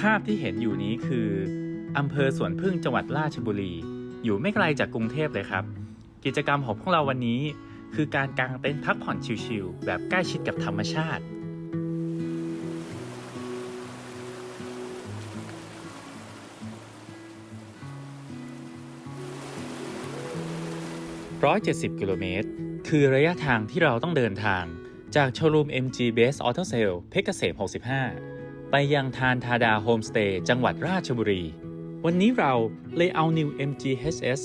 ภาพที่เห็นอยู่นี้คืออำเภอสวนพึ่งจังหวัดราชบุรี อยู่ไม่ไกลจากกรุงเทพเลยครับ กิจกรรมของพวกเราวันนี้ คือการกางเต็นท์พักผ่อนชิลๆแบบใกล้ชิดกับธรรมชาติ170 กิโลเมตร คือระยะทางที่เราต้องเดินทางจากโชว์รูม MG Base Auto Sale เพชรเกษม 65 ไปยังทานทาดาโฮมสเตย์จังหวัดราชบุรี วันนี้เราเลยเอา New MG HS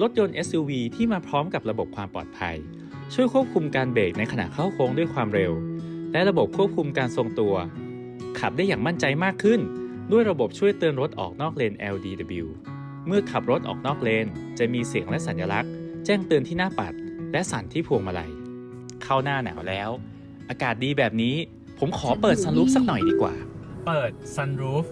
รถยนต์ SUV ที่มาพร้อมกับระบบความปลอดภัย ช่วยควบคุมการเบรกในขณะเข้าโค้งด้วยความเร็ว และระบบควบคุมการทรงตัว ขับได้อย่างมั่นใจมากขึ้น ด้วยระบบช่วยเตือนรถออกนอกเลน LDW เมื่อขับรถออกนอกเลน จะมีเสียงและสัญลักษณ์ แจ้งเตือนที่หน้าปัด และสั่นที่พวงมาลัย เข้าหน้าหนาวแล้ว อากาศดีแบบนี้ ผมขอเปิดซันรูฟสักหน่อยดีกว่า เปิดซันรูฟ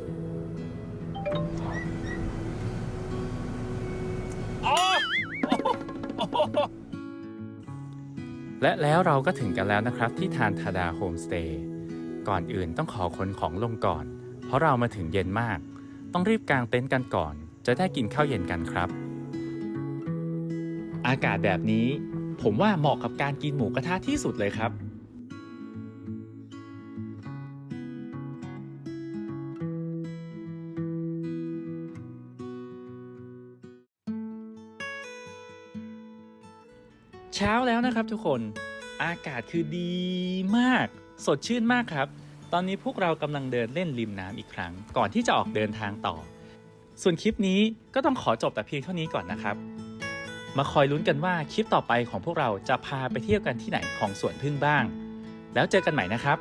และแล้วเราก็ถึงกันแล้วนะครับที่ทานทาดาโฮมสเตย์ก่อนอื่นต้องขอขนของลงก่อน เพราะเรามาถึงเย็นมาก ต้องรีบกางเต็นท์กันก่อน จะได้กินข้าวเย็นกันครับ อากาศแบบนี้ ผมว่าเหมาะกับการกินหมูกระทะที่สุดเลยครับ เช้าแล้วนะครับทุกคนอากาศคือดีมาก สดชื่นมากครับ ตอนนี้พวกเรากำลังเดินเล่นริมน้ำอีกครั้ง ก่อนที่จะออกเดินทางต่อ ส่วนคลิปนี้ก็ต้องขอจบแต่เพียงเท่านี้ก่อนนะครับ มาคอยลุ้นกันว่าคลิปต่อไปของพวกเราจะพาไปเที่ยวกันที่ไหนของสวนพึ่งบ้าง แล้วเจอกันใหม่นะครับ